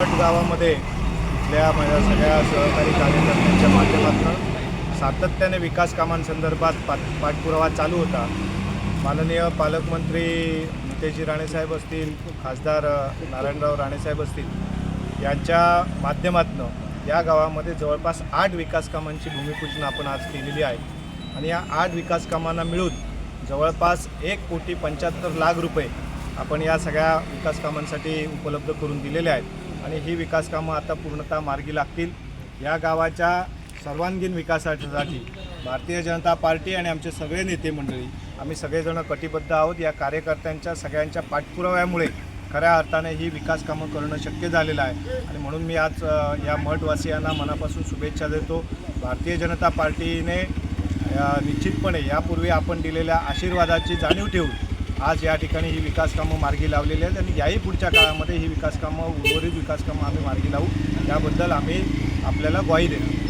गावामध्ये इथल्या माझ्या सगळ्या सहकारी कार्यकर्त्यांच्या माध्यमातून सातत्याने विकास कामांसंदर्भात पाठ पाठपुरावा चालू होता. माननीय पालकमंत्री नितेशजी राणेसाहेब असतील खासदार नारायणराव राणेसाहेब असतील यांच्या माध्यमातून या गावामध्ये जवळपास आठ विकास कामांची भूमिपूजन आपण आज केलेली आहे. आणि या आठ विकास कामांना मिळून जवळपास एक कोटी पंच्याहत्तर लाख रुपये आपण या सगळ्या विकास कामांसाठी उपलब्ध करून दिलेले आहेत. आणि ही विकास कामं आता पूर्णतः मार्गी लागतील. या गावाच्या सर्वांगीण विकासासाठी भारतीय जनता पार्टी आणि आमचे सगळे नेते मंडळी आम्ही सगळेजण कटिबद्ध आहोत. या कार्यकर्त्यांच्या सगळ्यांच्या पाठपुराव्यामुळे खऱ्या अर्थाने ही विकास कामं करणं शक्य झालेलं आहे. आणि म्हणून मी आज या मठवासियांना मनापासून शुभेच्छा देतो. भारतीय जनता पार्टीने निश्चितपणे यापूर्वी आपण दिलेल्या आशीर्वादाची जाणीव ठेवून आज या ठिकाणी ही विकास कामं मार्गी लावलेली आहेत आणि याही पुढच्या काळामध्ये ही विकास कामं उर्वरित विकास कामं आम्ही मार्गी लावू. त्याबद्दल आम्ही आपल्याला ग्वाही देणार.